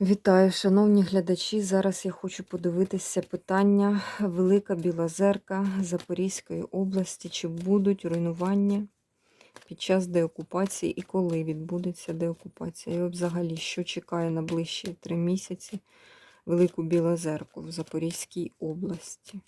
Вітаю, шановні глядачі. Зараз я хочу подивитися питання Велика Білозерка Запорізької області. Чи будуть руйнування під час деокупації і коли відбудеться деокупація? І взагалі, що чекає на ближчі три місяці Велику Білозерку в Запорізькій області?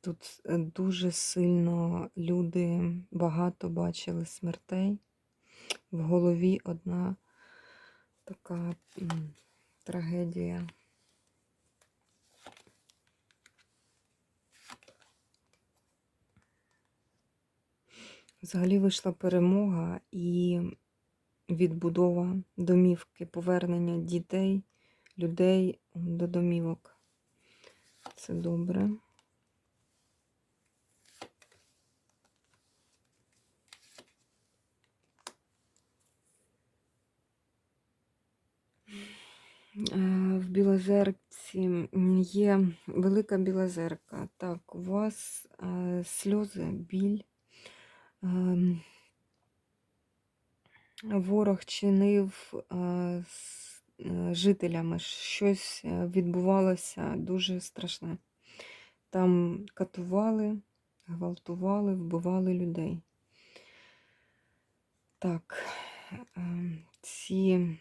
Тут е, дуже сильно люди багато бачили смертей. В голові одна така трагедія. Взагалі вийшла перемога і відбудова домівки, повернення дітей, людей до домівок. Це добре. Е, В Білозерці є велика білозерка. Так, у вас е, сльози, біль. Ем, Ворог чинив е, е, жителями. Щось е, відбувалося дуже страшне. Там катували, гвалтували, вбивали людей. Так, ем, ці,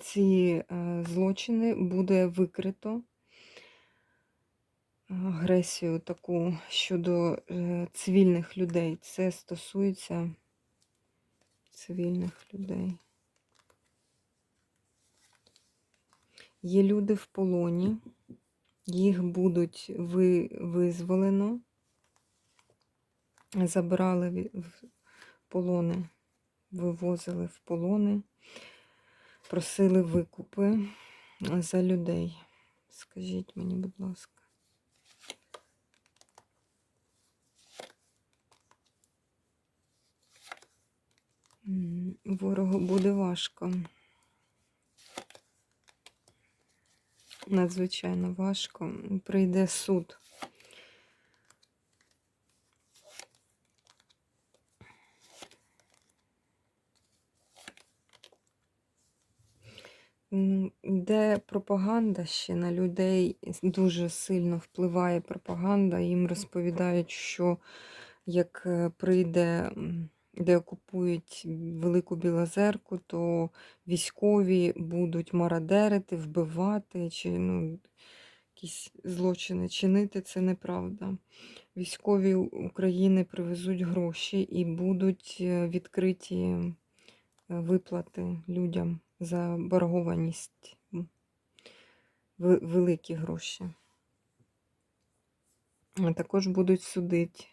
ці е, злочини буде викрито агресію таку щодо е, цивільних людей. Це стосується цивільних людей. Є люди в полоні, їх будуть ви, визволено, забирали в полони, вивозили в полони, просили викупи за людей. Скажіть мені, будь ласка. Ворогу буде важко. Надзвичайно важко. Прийде суд. Ну, Йде пропаганда ще на людей, дуже сильно впливає пропаганда. Їм розповідають, що як е, прийде, де окупують Велику Білозерку, то військові будуть марадерити, вбивати, чи ну, якісь злочини чинити. Це неправда. Військові України привезуть гроші і будуть е, відкриті е, виплати людям за боргованість. Великі гроші. Також будуть судити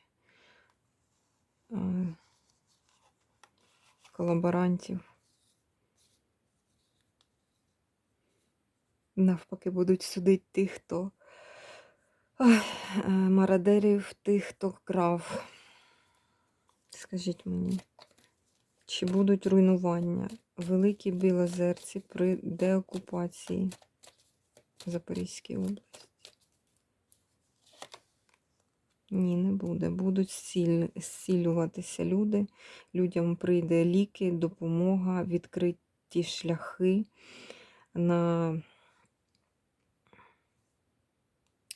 е, колаборантів. Навпаки, будуть судити тих, хто ой, е, мародерів, тих, хто крав. Скажіть мені, чи будуть руйнування в Великій Білозерці при деокупації Запорізької області? Ні, не буде. Будуть зцілюватися люди. Людям прийде ліки, допомога, відкриті шляхи на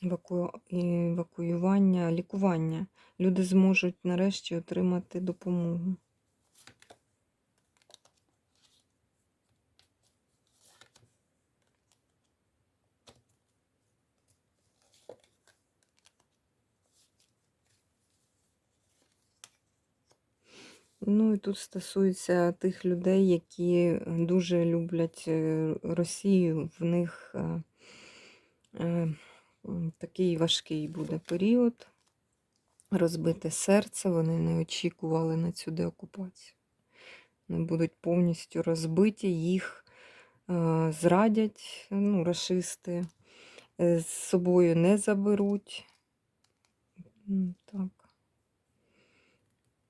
еваку... евакуювання, лікування. Люди зможуть нарешті отримати допомогу. Ну і тут стосується тих людей, які дуже люблять е, Росію. В них е, е, такий важкий буде період. Розбите серце, вони не очікували на цю деокупацію. Вони будуть повністю розбиті, їх зрадять, ну, рашисти, е, з собою не заберуть. Так.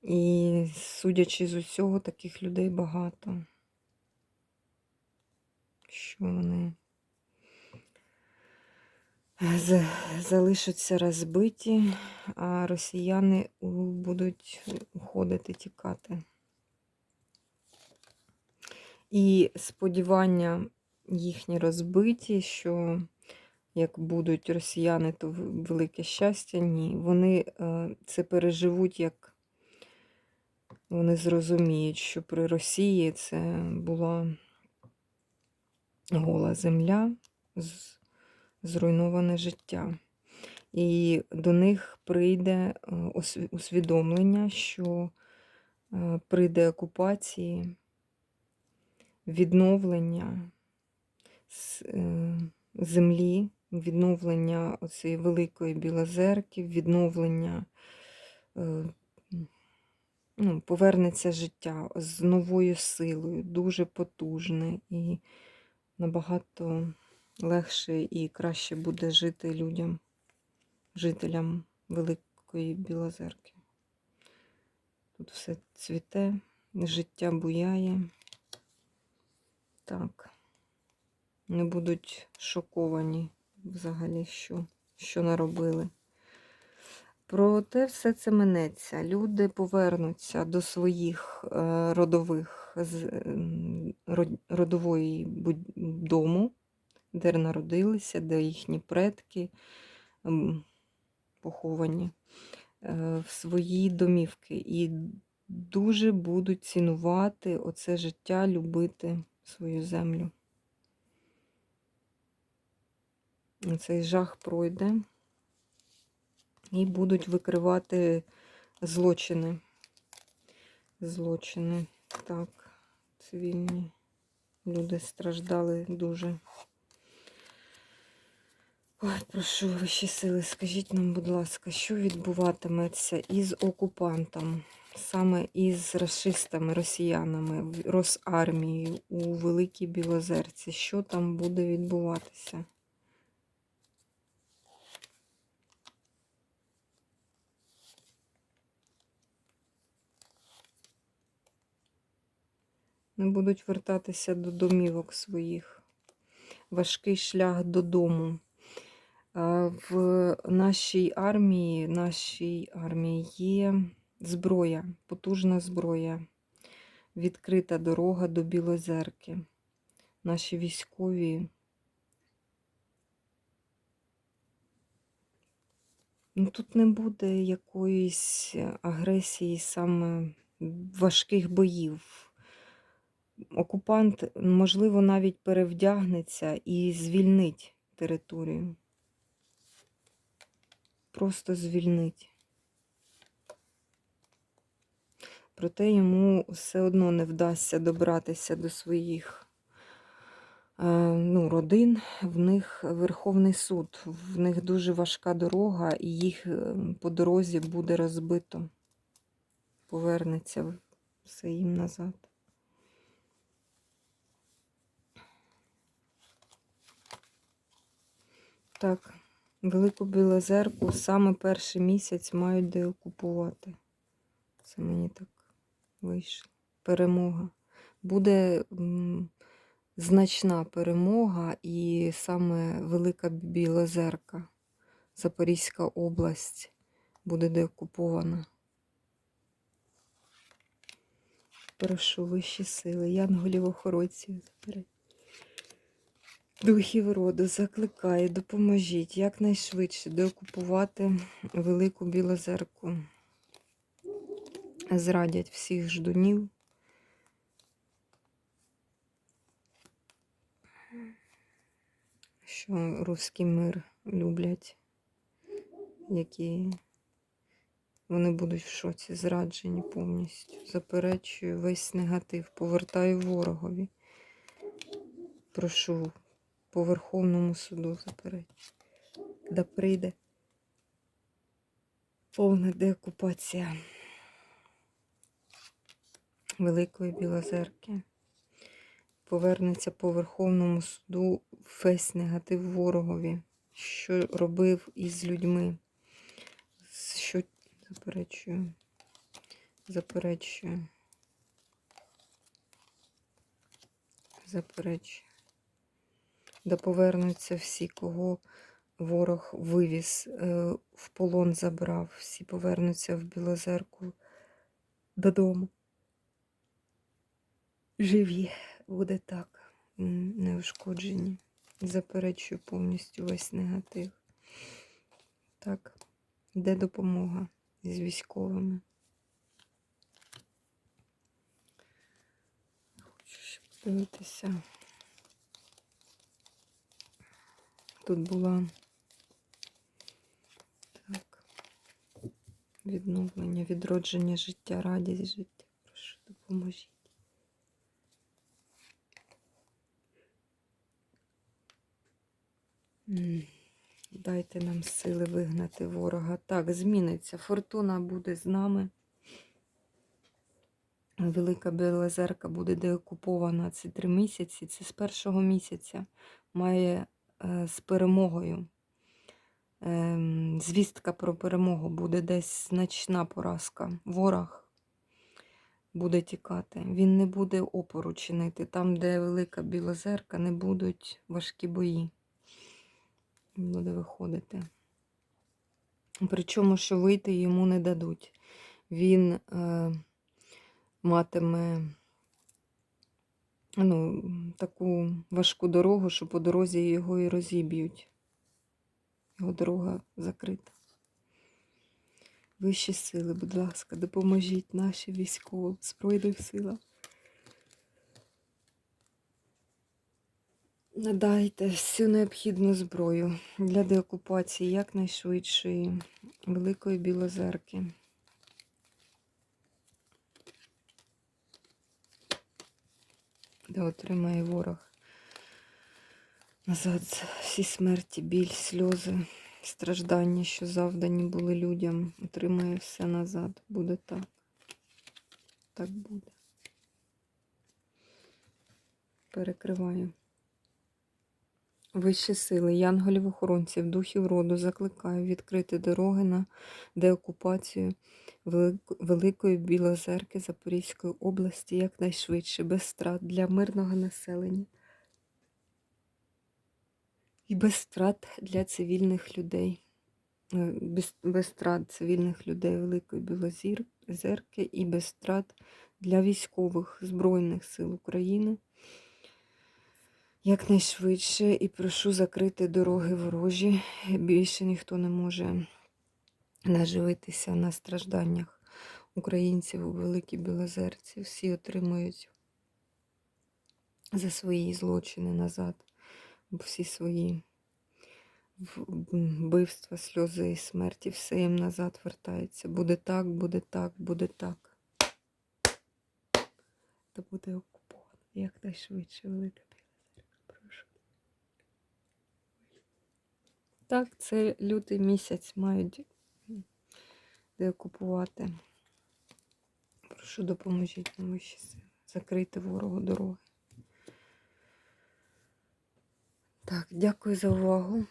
І судячи з усього, таких людей багато. Що вони залишаться розбиті, а росіяни будуть уходити, тікати. І сподівання їхні розбиті, що як будуть росіяни, то велике щастя. Ні. Вони е, це переживуть, як вони зрозуміють, що при Росії це була гола земля, зруйноване життя. І до них прийде е, усвідомлення, що е, прийде окупації, відновлення е, землі, відновлення оцієї великої білозерки, відновлення, ну, повернеться життя з новою силою, дуже потужне і набагато легше і краще буде жити людям, жителям Великої Білозерки. Тут все цвіте, життя буяє. Так. Не будуть шоковані взагалі, що, що наробили. Проте все це минеться. Люди повернуться до своїх е, родових род- родової дому, де народилися, де їхні предки поховані, е, в свої домівки. І дуже будуть цінувати оце життя, любити свою землю. Цей жах пройде і будуть викривати злочини. Злочини. Так, цивільні люди страждали дуже. Ой, прошу вищі сили, скажіть нам, будь ласка, що відбуватиметься із окупантом, саме із расистами, росіянами, Росармією у Великій Білозерці? Що там буде відбуватися? Не будуть вертатися до домівок своїх. Важкий шлях додому. В нашій армії, нашій армії є зброя, потужна зброя, відкрита дорога до Білозерки. Наші військові. Ну, тут не буде якоїсь агресії, саме важких боїв. Окупант, можливо, навіть перевдягнеться і звільнить територію. Просто звільнить. Проте йому все одно не вдасться добратися до своїх е, ну, родин. В них Верховний суд, в них дуже важка дорога, і їх е, по дорозі буде розбито. Повернеться все їм назад. Так, Велику Білозерку саме перший місяць мають деокупувати. Це мені так вийшло. Перемога. Буде м, значна перемога, і саме Велика Білозерка, Запорізька область буде деокупована. Прошу вищі сили, янголів охоронців забери. Духів роду закликає, допоможіть якнайшвидше деокупувати Велику Білозерку. Зрадять всіх ждунів. Що руський мир люблять, які вони будуть в шоці, зраджені повністю. Заперечую весь негатив, повертаю ворогові. Прошу по Верховному суду заперечую. Да прийде повна деокупація Великої Білозерки. повернеться по Верховному суду весь негатив ворогові, що робив із людьми. Що заперечую, заперечую, заперечую. Да повернуться всі, кого ворог вивіз, е, в полон забрав, всі повернуться в Білозерку додому. Живі, буде так, неушкоджені. Заперечую повністю весь негатив. Так, де допомога з військовими? Хочу ще подивитися. Тут була так. Відновлення, відродження життя, радість життя. Прошу, допоможіть. Дайте нам сили вигнати ворога. Так, зміниться. Фортуна буде з нами. Велика Білозерка буде деокупована ці три місяці. Це з першого місяця має з перемогою. Ем, звістка про перемогу буде десь значна поразка. Ворог буде тікати. Він не буде опору чинити. Там, де велика білозерка, не будуть важкі бої. Буде виходити. Причому, що вийти йому не дадуть. Він е, матиме ну, таку важку дорогу, що по дорозі його і розіб'ють. Його дорога закрита. Вищі сили, будь ласка, допоможіть нашим військовим Збройних силам. Надайте всю необхідну зброю для деокупації якнайшвидшої Великої Білозерки. Де отримає ворог назад всі смерті, біль, сльози, страждання, що завдані були людям, отримає все назад. Буде так. Так буде. Перекриваю. Вищі сили, янголів-охоронців, духів роду закликаю відкрити дороги на деокупацію Великої Білозерки Запорізької області якнайшвидше, без страт для мирного населення і без страт для цивільних людей. Е, Без, без страт цивільних людей Великої Білозерки і без страт для військових Збройних сил України якнайшвидше і прошу закрити дороги ворожі. Більше ніхто не може наживитися на стражданнях українців у Великій Білозерці. Всі отримують за свої злочини назад, всі свої вбивства, сльози і смерті, все їм назад вертається. Буде так, буде так, буде так. Та буде окуповано якнайшвидше Велика Білозерка. Прошу. Так, це лютий місяць мають деокупувати. Прошу допоможіть нам ще. Закрити ворогу дороги. Так, дякую за увагу.